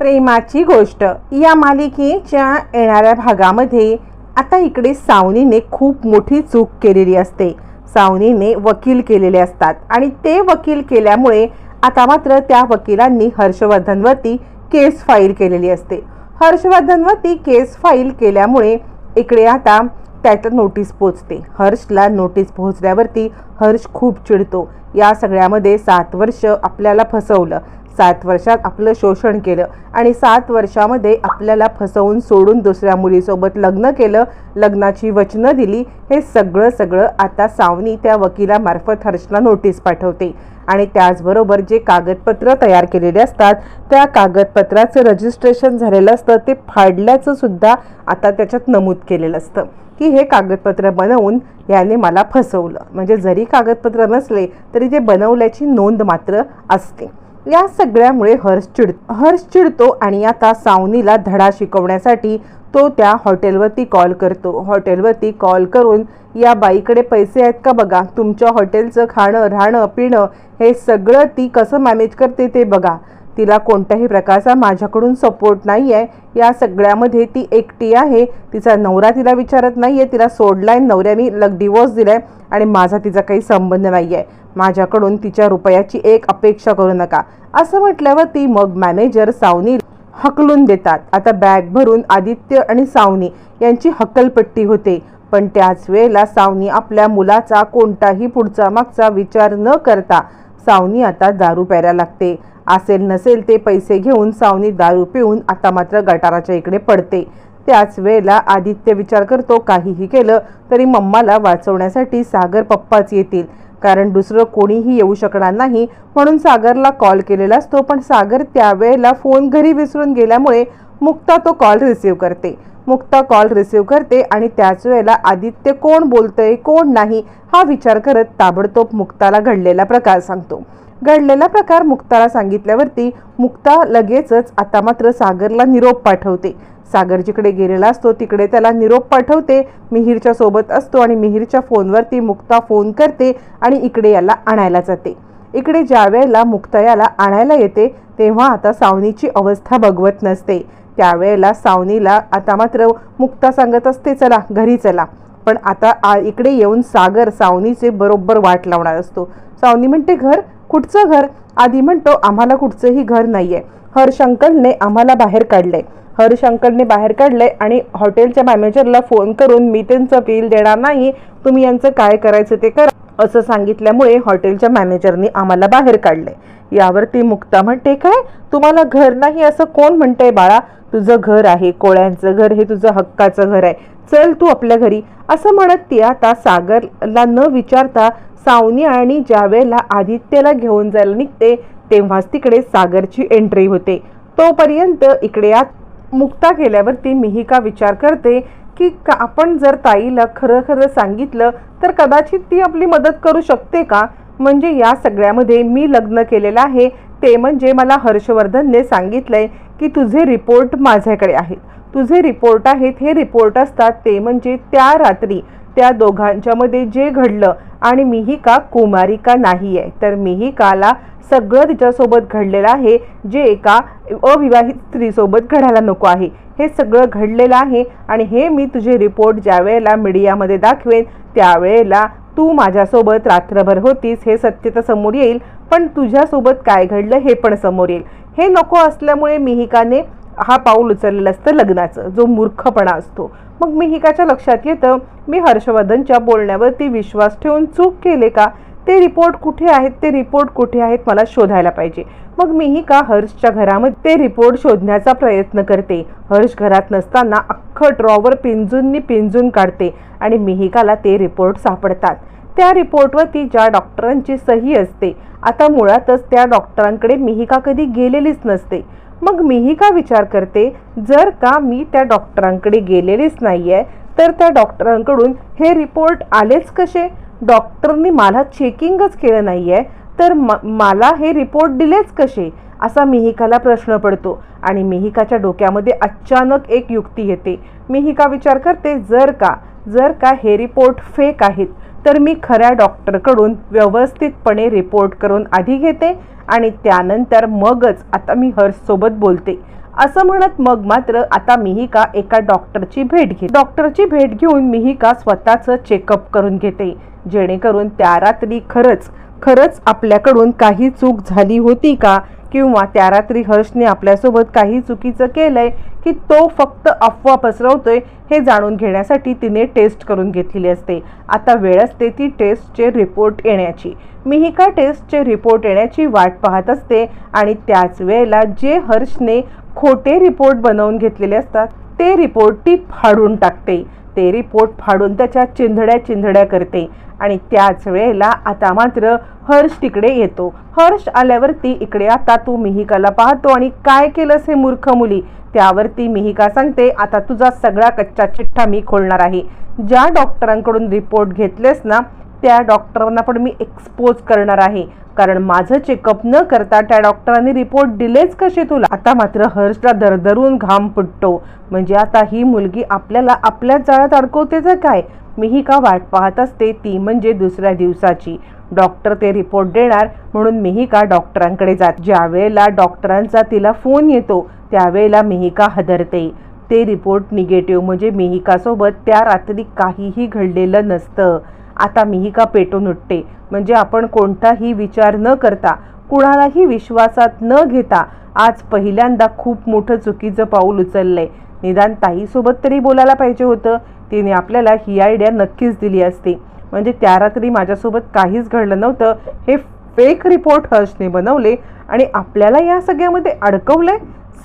प्रेमाची गोष्ट. या मालिकेच्या येणाऱ्या भागामध्ये आता इकडे सावनीने खूप मोठी चूक केलेली असते. सावनीने वकील केलेले असतात आणि ते वकील केल्यामुळे आता मात्र त्या वकिलांनी हर्षवर्धनवरती केस फाईल केलेली असते. हर्षवर्धनवरती केस फाईल केल्यामुळे इकडे आता त्याच्यात नोटीस पोचते. हर्षला नोटीस पोहोचल्यावरती हर्ष खूप चिडतो. या सगळ्यामध्ये सात वर्ष आपल्याला फसवलं. सात वर्षात आपलं शोषण केलं आणि सात वर्षामध्ये आपल्याला फसवून सोडून दुसऱ्या मुलीसोबत लग्न केलं लग्नाची वचनं दिली हे सगळं सगळं आता सावनी त्या वकिलामार्फत हर्षला नोटीस पाठवते. आणि त्याचबरोबर जे कागदपत्र तयार केलेले असतात त्या कागदपत्राचं रजिस्ट्रेशन झालेलं असतं ते फाडल्याचं सुद्धा आता त्याच्यात नमूद केलेलं असतं. की हे कागदपत्र बनवून याने मला फसवलं. म्हणजे जरी कागदपत्र नसले तरी ते बनवल्याची नोंद मात्र असते. या सगळ्यामुळे हर्ष चिड हर्ष चिडतो आणि आता सावनीला धडा शिकवण्यासाठी तो त्या हॉटेलवरती कॉल करतो. हॉटेलवरती कॉल करून या बाईकडे पैसे आहेत का बघा? तुमच्या हॉटेलचं खाणं राहणं पिणं हे सगळं ती कसं मॅनेज करते ते बघा. तिला कोणत्याही प्रकारचा माझ्याकडून सपोर्ट नाही आहे या सगळ्यामध्ये ती एकटी आहे. तिचा नवरा तिला विचारत नाही आहे तिला सोडला आहे नवऱ्याने. लग डिवोर्स दिलाय आणि माझा तिचा काही संबंध नाही आहे माझ्याकडून तिच्या रुपयाची एक अपेक्षा करू नका. असं म्हटल्यावर ती मग मॅनेजर सावनी हकलून देतात. आता बॅग भरून आदित्य आणि सावनी यांची हकलपट्टी होते. पण त्याच वेळेला सावनी आपल्या मुलाचा कोणताही पुढचा मागचा विचार न करता सावनी आता दारू प्यायला लागते. असेल नसेल ते पैसे घेऊन सावनी दारू पिऊन आता मात्र गटाराच्या इकडे पडते. त्याच वेळेला आदित्य विचार करतो काहीही केलं तरी मम्माला वाचवण्यासाठी सागर पप्पाच येतील. कारण दुसरं कोणीही येऊ शकणार नाही म्हणून सागरला कॉल केलेला असतो. पण सागर त्यावेळेला फोन घरी विसरून गेल्यामुळे मुक्ता तो कॉल रिसीव्ह करते. मुक्ता कॉल रिसीव्ह करते आणि त्याच वेळेला आदित्य कोण बोलतंय कोण नाही हा विचार करत ताबडतोब मुक्ताला घडलेला प्रकार सांगतो. घडलेला प्रकार मुक्ताला सांगितल्यावरती मुक्ता लगेचच आता मात्र सागरला निरोप पाठवते. सागर जिकडे गेलेला असतो तिकडे त्याला निरोप पाठवते. मिहीरच्या सोबत असतो आणि मिहीरच्या फोनवरती मुक्ता फोन करते आणि इकडे याला आणायला जाते. इकडे ज्या वेळेला मुक्ता याला आणायला येते तेव्हा आता सावनीची अवस्था बघवत नसते. त्यावेळेला सावनीला आता मात्र मुक्ता सांगत असते चला घरी चला. पण आता आ इकडे येऊन सागर सावनीचे बरोबर वाट लावणार असतो. सावनी म्हणते घर? कुठचं घर? आधी म्हणतो आम्हाला कुठचंही घर नाही आहे हरशंकरने आम्हाला बाहेर काढलंय. हरिशंकरने बाहेर काढलंय आणि हॉटेलच्या मॅनेजरला फोन करून मी त्यांचं बिल देणार नाही तुम्ही यांचं काय करायचं ते करा असं सांगितल्यामुळे हॉटेलच्या मॅनेजरनी आम्हाला बाहेर काढलंय यावरती मुक्ता म्हणते काय? तुम्हाला घर नाही असं कोण म्हणतंय बाळा? तुझं घर आहे कोळ्यांचं घर हे तुझं हक्काचं घर आहे. चल तू आपल्या घरी. असं म्हणत ती आता सागरला न विचारता सावनी आणि ज्या वेळेला आदित्यला घेऊन जायला निघते तेव्हाच तिकडे सागरची एंट्री होते. तोपर्यंत इकडे आत मुक्ता केल्यावरती मिहिका विचार करते की का आपण जर ताईला खरं खरं सांगितलं तर कदाचित ती आपली मदत करू शकते का? म्हणजे या सगळ्यामध्ये मी लग्न केलेलं आहे ते म्हणजे मला हर्षवर्धनने सांगितलंय की तुझे रिपोर्ट माझ्याकडे आहेत. तुझे रिपोर्ट आहेत हे रिपोर्ट असतात ते म्हणजे त्या रात्री त्या दोघांच्यामध्ये जे घडलं आणि मिहिका कुमारिका नाही आहे तर मिहिकाला सगळं तिच्यासोबत घडलेलं आहे जे एका अविवाहित स्त्रीसोबत घडायला नको आहे. हे सगळं घडलेलं आहे आणि हे मी तुझे रिपोर्ट ज्या वेळेला मीडियामध्ये दाखवेन त्यावेळेला तू माझ्यासोबत रात्रभर होतीस हे सत्य तर समोर येईल पण तुझ्यासोबत काय घडलं हे पण समोर येईल. हे नको असल्यामुळे मिहिकाने हा पाऊल उचललेलं असतं लग्नाचं जो मूर्खपणा असतो. मग मिहिकाच्या लक्षात येतं मी हर्षवर्धनच्या बोलण्यावरती विश्वास ठेवून चूक केले का? ते रिपोर्ट कुठे आहेत? ते रिपोर्ट कुठे आहेत? मला शोधायला पाहिजे. मग मिहिका हर्षच्या घरामध्ये ते रिपोर्ट शोधण्याचा प्रयत्न करते? हर्ष घरात नसताना अख्खं ड्रॉवर पिंजूननी पिंजून काढते आणि मिहिकाला ते रिपोर्ट सापडतात. त्या रिपोर्टवरती ज्या डॉक्टरांची सही असते आता मुळातच त्या डॉक्टरांकडे मिहिका कधी गेलेलीच नसते. मग मिहिका विचार करते? जर का मी त्या डॉक्टरांकडे गेलेलीच नाही आहे तर त्या डॉक्टरांकडून हे रिपोर्ट आलेच कसे? डॉक्टरनी मला चेकिंगच केलं नाही आहे तर म मला हे रिपोर्ट दिलेच कसे? असा मिहिकाला प्रश्न पडतो आणि मिहिकाच्या डोक्यामध्ये अचानक एक युक्ती येते. मिहिका विचार करते जर का जर का हे रिपोर्ट फेक आहेत तर मी खऱ्या डॉक्टरकडून व्यवस्थितपणे रिपोर्ट करून आधी घेते आणि त्यानंतर मगच आता मी हर्षसोबत बोलते. असं म्हणत मग मात्र आता मिहिका एका डॉक्टरची भेट घे डॉक्टरची भेट घेऊन मिहिका स्वतःचं चेकअप करून घेते. जेणेकरून त्या रात्री खरंच खरंच आपल्याकडून काही चूक झाली होती का? किंवा त्या रात्री हर्षने आपल्यासोबत काही चुकीचं केलंय की तो फक्त अफवा पसरवतोय हे जाणून घेण्यासाठी तिने टेस्ट करून घेतलेली असते. आता वेळ असते ती टेस्टचे रिपोर्ट येण्याची. मिहिका टेस्टचे रिपोर्ट येण्याची वाट पाहत असते आणि त्याच वेळेला जे हर्षने खोटे रिपोर्ट बनवून घेतलेले असतात ते रिपोर्ट ती फाडून टाकते. ते रिपोर्ट फाडून त्याच्या चिंधड्या चिंधड्या करते. आणि त्याच वेळेला आता मात्र हर्ष तिकडे येतो. हर्ष आल्यावरती इकडे आता तू मिहिकाला पाहतो आणि काय केलंस हे मूर्ख मुली? त्यावरती मिहिका सांगते आता तुझा सगळा कच्चा चिठ्ठा मी खोलणार आहे. ज्या डॉक्टरांकडून रिपोर्ट घेतलेस ना त्या डॉक्टरांना पण मी एक्सपोज करणार आहे. कारण माझं चेकअप न करता त्या डॉक्टरांनी रिपोर्ट दिलेच कसे तुला? आता मात्र हर्षला दरदरून घाम फुटतो. म्हणजे आता ही मुलगी आपल्याला आपल्याच जाळ्यात अडकवते तर काय. मीही का वाट पाहत असते? ती म्हणजे दुसऱ्या दिवसाची. डॉक्टर ते रिपोर्ट देणार म्हणून मिहिका डॉक्टरांकडे जात? ज्यावेळेला डॉक्टरांचा तिला फोन येतो त्यावेळेला मिहिका हदरते? ते रिपोर्ट निगेटिव्ह म्हणजे मिहिकासोबत त्या रात्री काहीही घडलेलं नसतं. आता मिहिका पेटून उठते? म्हणजे आपण कोणताही विचार न करता कुणालाही विश्वासात न घेता आज पहिल्यांदा खूप मोठं चुकीचं पाऊल उचललंय. निदान ताईसोबत तरी बोलायला पाहिजे होतं. तिने आपल्याला ही आयडिया नक्कीच दिली असती. म्हणजे त्या रात्री माझ्यासोबत काहीच घडलं नव्हतं. हे फेक रिपोर्ट हर्षने बनवले आणि आपल्याला या सगळ्यामध्ये अडकवलंय?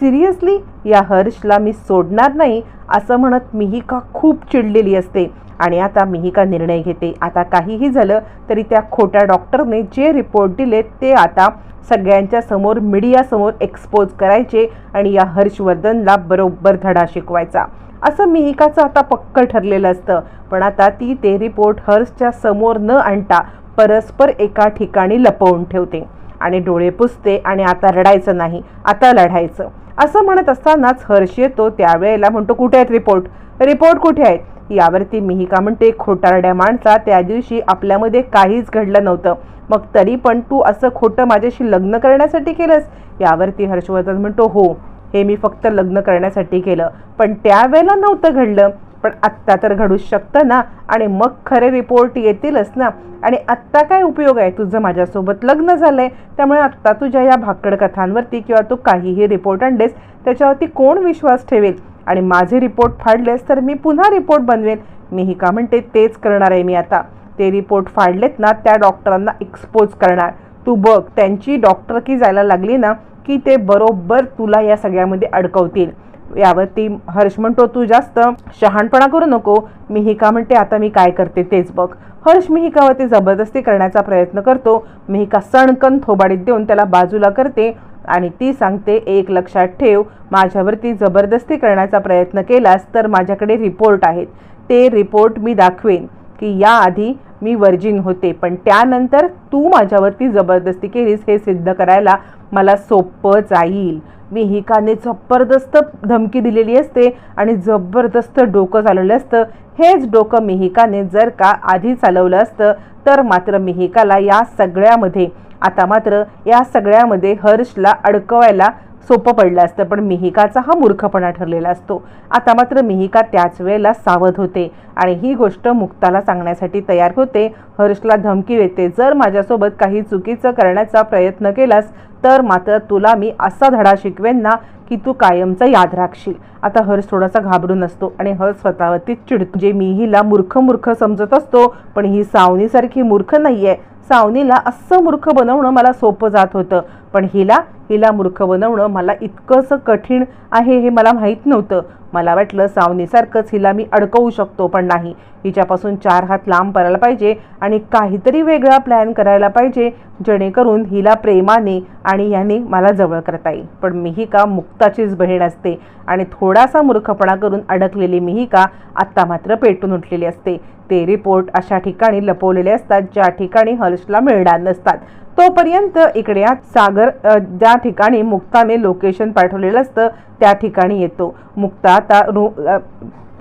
सिरियसली या हर्षला मी सोडणार नाही असं म्हणत मिहिका खूप चिडलेली असते. आणि आता मिहिका निर्णय घेते. आता काहीही झालं तरी त्या खोट्या डॉक्टरने जे रिपोर्ट दिले ते आता सगळ्यांच्या समोर मीडियासमोर एक्सपोज करायचे आणि या हर्षवर्धनला बरोबर धडा शिकवायचा. असं मिहिकाचं आता पक्क ठरलेलं असतं. पण आता ती ते रिपोर्ट हर्षच्या समोर न आणता परस्पर एका ठिकाणी लपवून ठेवते. आणि डोळे पुसते आणि आता रडायचं नाही आता लढायचं. असं म्हणत असतानाच हर्ष येतो त्यावेळेला म्हणतो कुठे आहेत रिपोर्ट? रिपोर्ट कुठे आहेत यावरती मिहिका म्हणते खोटारड्या माणसा त्या दिवशी आपल्यामध्ये काहीच घडलं नव्हतं. मग तरी पण तू असं खोटं माझ्याशी लग्न करण्यासाठी केलंस? यावरती हर्षवर्धन म्हणतो हो हे मी फक्त लग्न करण्यासाठी केलं. पण त्यावेळेला नव्हतं घडलं. पण आत्ता तर घडूच शकतं ना? आणि मग खरे रिपोर्ट येतीलच ना? आणि आत्ता काय उपयोग आहे? तुझं माझ्यासोबत लग्न झालं आहे त्यामुळे आत्ता तुझ्या या भाकड कथांवरती किंवा तू काहीही रिपोर्ट आणलेस त्याच्यावरती कोण विश्वास ठेवेल? आणि माझे रिपोर्ट फाडलेस तर मी पुन्हा रिपोर्ट बनवेन. मीही का म्हणते तेच करणार आहे मी आता. ते रिपोर्ट फाडलेत ना त्या डॉक्टरांना एक्सपोज करणार. तू बघ त्यांची डॉक्टर की जायला लागली ना की ते बरोबर तुला या सगळ्यामध्ये अडकवतील. यावरती हर्ष म्हणतो तू जास्त शहाणपणा करू नको. मी ही का म्हणते आता मी काय करते तेच बघ. हर्ष मिहिकावरती जबरदस्ती करण्याचा प्रयत्न करतो. मिहिका सणकन थोबाडीत देऊन त्याला बाजूला करते आणि ती सांगते एक लक्षात ठेव माझ्यावरती जबरदस्ती करण्याचा प्रयत्न केलास तर माझ्याकडे रिपोर्ट आहेत. ते रिपोर्ट मी दाखवेन की याआधी मी वर्जिन होते. पण त्यानंतर तू माझ्यावरती जबरदस्ती केलीस हे सिद्ध करायला मला सोपं जाईल. मिहिकाने जबरदस्त धमकी दिलेली असते आणि जबरदस्त डोकं चालवलं असतं. हेच डोकं मिहिकाने जर का आधी चालवलं असतं तर मात्र मिहिकाला या सगळ्यामध्ये आता मात्र या सगळ्यामध्ये हर्षला अडकवायला सोपं पडलं असतं पण मिहिकाचा हा मूर्खपणा ठरलेला असतो. आता मात्र मिहिका त्याच वेळेला सावध होते आणि ही गोष्ट मुक्ताला सांगण्यासाठी तयार होते. हर्षला धमकी देते जर माझ्यासोबत काही चुकीचं करण्याचा प्रयत्न केलास तर मात्र तुला मी असा धडा शिकवेन ना की तू कायमचा याद राखशील. आता हर्ष थोडासा घाबरून असतो आणि हर्ष स्वतःवरती चिड जे मी हिला मूर्ख मूर्ख समजत असतो पण ही सावनीसारखी मूर्ख नाही आहे सावनीला असं मूर्ख बनवणं मला सोपं जात होतं. पण हिला हिला मूर्ख बनवणं मला इतकंसं कठीण आहे हे मला माहीत नव्हतं. मला वाटलं सावनीसारखंच हिला मी अडकवू शकतो पण नाही. हिच्यापासून चार हात लांब पडायला पाहिजे आणि काहीतरी वेगळा प्लॅन करायला पाहिजे जेणेकरून हिला प्रेमाने आणि याने मला जवळ करता येईल. पण मिहिका मुक्ताचीच बहीण असते आणि थोडासा मूर्खपणा करून अडकलेली मिहिका आत्ता मात्र पेटून उठलेली असते. ते रिपोर्ट अशा ठिकाणी लपवलेले असतात ज्या ठिकाणी हर्षला मिळणार नसतात. तोपर्यंत इकडे सागर ज्या ठिकाणी मुक्ताने लोकेशन पाठवलेलं असतं त्या ठिकाणी येतो. मुक्ता आता रू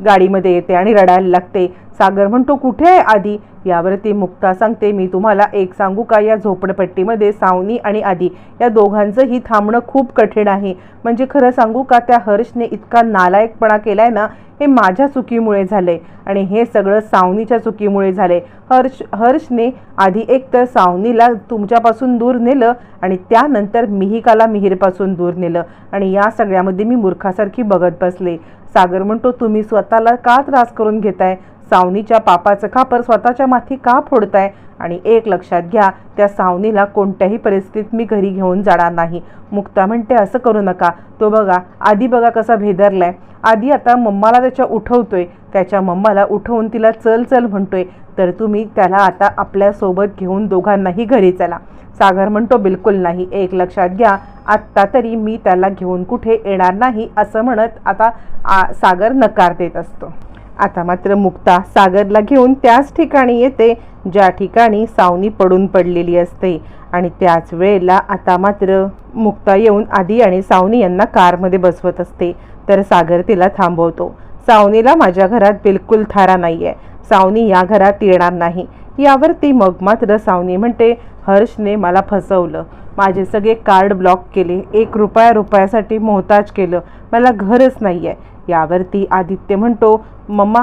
गाडीमध्ये येते आणि रडायला लागते. सागर म्हणतो कुठे आहे आधी? यावरती मुक्ता सांगते मी तुम्हाला एक सांगू का? या झोपडपट्टीमध्ये सावनी आणि आधी या दोघांचंही थांबणं खूप कठीण आहे. म्हणजे खरं सांगू का त्या हर्षने इतका नालायकपणा केलाय ना हे माझ्या चुकीमुळे झालंय. आणि हे सगळं सावनीच्या चुकीमुळे झालंय. हर्ष हर्षने आधी एक तर सावनीला तुमच्यापासून दूर नेलं आणि त्यानंतर मिहिकाला मिहीरपासून दूर नेलं. आणि या सगळ्यामध्ये मी मूर्खासारखी बघत बसले. सागर म्हणतो तुम्ही स्वतःला का त्रास करून घेताय? सावनीच्या पापाचं खापर स्वतःच्या माथी का फोडताय? आणि एक लक्षात घ्या त्या सावनीला कोणत्याही परिस्थितीत मी घरी घेऊन जाणार नाही. मुक्ता म्हणते असं करू नका. तो बघा आधी बघा कसा भेदरलाय. आधी आता मम्माला त्याच्या उठवतोय. त्याच्या मम्माला उठवून तिला चल चल म्हणतोय. तर तुम्ही त्याला आता आपल्यासोबत घेऊन दोघांनाही घरी चला. सागर म्हणतो बिलकुल नाही. एक लक्षात घ्या आत्ता तरी मी त्याला घेऊन कुठे येणार नाही असं म्हणत आता आ, सागर नकार देत असतो. आता मात्र मुक्ता सागरला घेऊन त्याच ठिकाणी येते ज्या ठिकाणी सावनी पडून पडलेली असते. आणि त्याच वेळेला आता मात्र मुक्ता येऊन आधी आणि सावनी यांना कारमध्ये बसवत असते. तर सागर तिला थांबवतो. सावनीला माझ्या घरात बिलकुल थारा नाही आहे सावनी या घरात येणार नाही. यावरती मग मात्र सावनी म्हणते हर्षने मला फसवलं. माझे सगळे कार्ड ब्लॉक केले. एक रुपया रुपयासाठी मोहताज केलं. मला घरच नाही आहे यावरती आदित्य म्हणतो मम्मा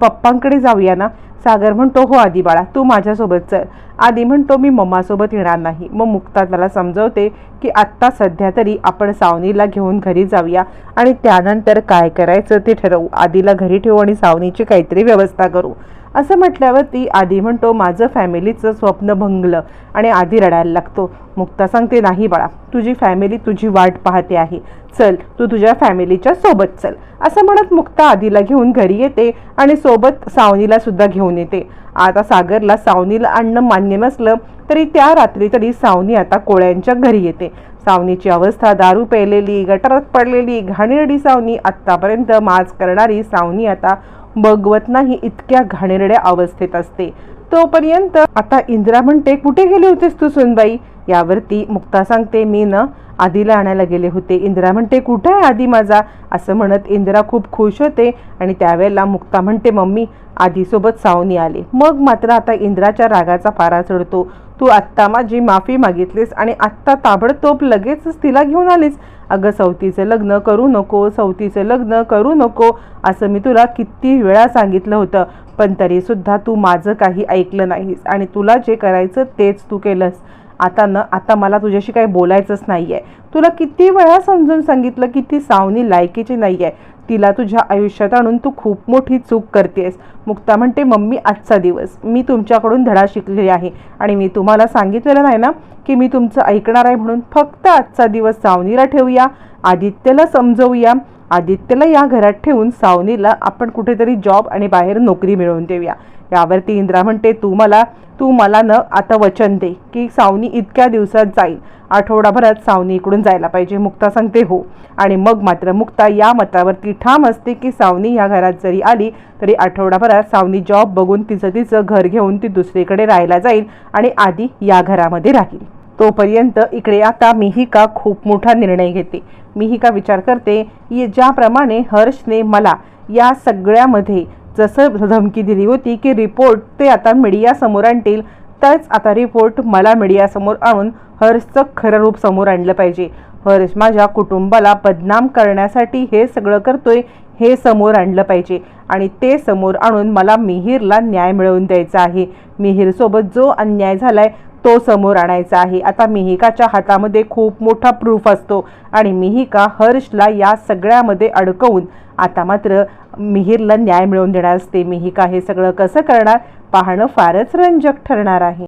पप्पांकडे जाऊया ना. सागर म्हणतो हो आधी बाळा तू माझ्यासोबत चल. आधी म्हणतो मी मम्मासोबत येणार नाही. मग मुक्ता मला समजवते की आत्ता सध्या तरी आपण सावनीला घेऊन घरी जाऊया आणि त्यानंतर काय करायचं ते ठरवू. आधीला घरी ठेवू आणि सावनीची काहीतरी व्यवस्था करू. असं म्हटल्यावरती आधी म्हणतो माझं फॅमिलीचं स्वप्न भंगलं आणि आधी रडायला लागतो. मुक्ता सांगते नाही बाळा तुझी फॅमिली तुझी वाट पाहते आहे. चल तू तुझ्या फॅमिलीच्या सोबत चल. असं म्हणत मुक्ता आधीला घेऊन घरी येते आणि सोबत सावनीला सुद्धा घेऊन येते. आता सागरला सावनीला आणणं मान्य नसलं तरी त्या रात्री तरी सावनी आता कोळ्यांच्या घरी येते. सावनीची अवस्था दारू पेलेली गटारात पडलेली घाणेरडी सावनी आत्तापर्यंत माज करणारी सावनी आता बघवत नाही इतक्या घाणेरड्या अवस्थेत असते. तोपर्यंत आता इंदिरा म्हणते कुठे गेली होतीस तू सुनबाई? यावरती मुक्ता सांगते मी न आधीला आणायला गेले होते. इंदिरा म्हणते कुठे आहे आधी माझा? असं म्हणत इंदिरा खूप खुश होते आणि त्यावेळेला मुक्ता म्हणते मम्मी आधीसोबत सावनी आले. मग मात्र आता इंदिराच्या रागाचा पारा चढतो. तू आत्ता माझी माफी मागितलीस आणि आत्ता ताबडतोब लगेचच तिला घेऊन आलीस. अगं सवतीचं लग्न करू नको सवतीचं लग्न करू नको असं मी तुला किती वेळा सांगितलं होतं. पण तरीसुद्धा तू माझं काही ऐकलं नाहीस आणि तुला जे करायचं तेच तू केलंस. आता न आता मला तुझ्याशी काही बोलायचंच नाही आहे तुला किती वेळा समजून सांगितलं की ती सावनी लायकीची नाही आहे तिला तुझ्या आयुष्यात आणून तू खूप मोठी चूक करतेस. मुक्ता म्हणते मम्मी आजचा दिवस. मी तुमच्याकडून धडा शिकलेली आहे. आणि मी तुम्हाला सांगितलेलं नाही ना की मी तुमचं ऐकणार आहे म्हणून फक्त आजचा दिवस सावनीला ठेवूया आदित्यला समजवूया. आदित्यला या घरात ठेवून सावनीला आपण कुठेतरी जॉब आणि बाहेर नोकरी मिळवून देऊया. यावरती इंद्रा म्हणते तू मला तू मला न आता वचन दे की सावनी इतक्या दिवसात जाईल. आठवडाभरात सावनी इकडून जायला पाहिजे. मुक्ता सांगते हो. आणि मग मात्र मुक्ता या मतावरती ठाम असते की सावनी या घरात जरी आली तरी आठवडाभरात सावनी जॉब बघून तिचं तिचं घर घेऊन ती दुसरीकडे राहायला जाईल आणि आधी या घरामध्ये राहील. तोपर्यंत इकडे आता मिहिका खूप मोठा निर्णय घेते. मिहिका विचार करते की ज्याप्रमाणे हर्षने मला या सगळ्यामध्ये जसं धमकी दिली होती की रिपोर्ट ते आता मीडियासमोर आणतील तरच आता रिपोर्ट मला मीडियासमोर आणून हर्षचं खरं रूप समोर आणलं पाहिजे. हर्ष माझ्या कुटुंबाला बदनाम करण्यासाठी हे सगळं करतोय हे समोर आणलं पाहिजे आणि ते समोर आणून मला मिहीरला न्याय मिळवून द्यायचा आहे. मिहीरसोबत जो अन्याय झालाय तो समोर आणायचा आहे. आता मिहिकाच्या हातामध्ये खूप मोठा प्रूफ असतो आणि मिहिका हर्षला या सगळ्यामध्ये अडकवून आता मात्र मिहीरला न्याय मिळवून देणार असते मिहिका हे सगळं कसं करणार? पाहणं फारच रंजक ठरणार आहे.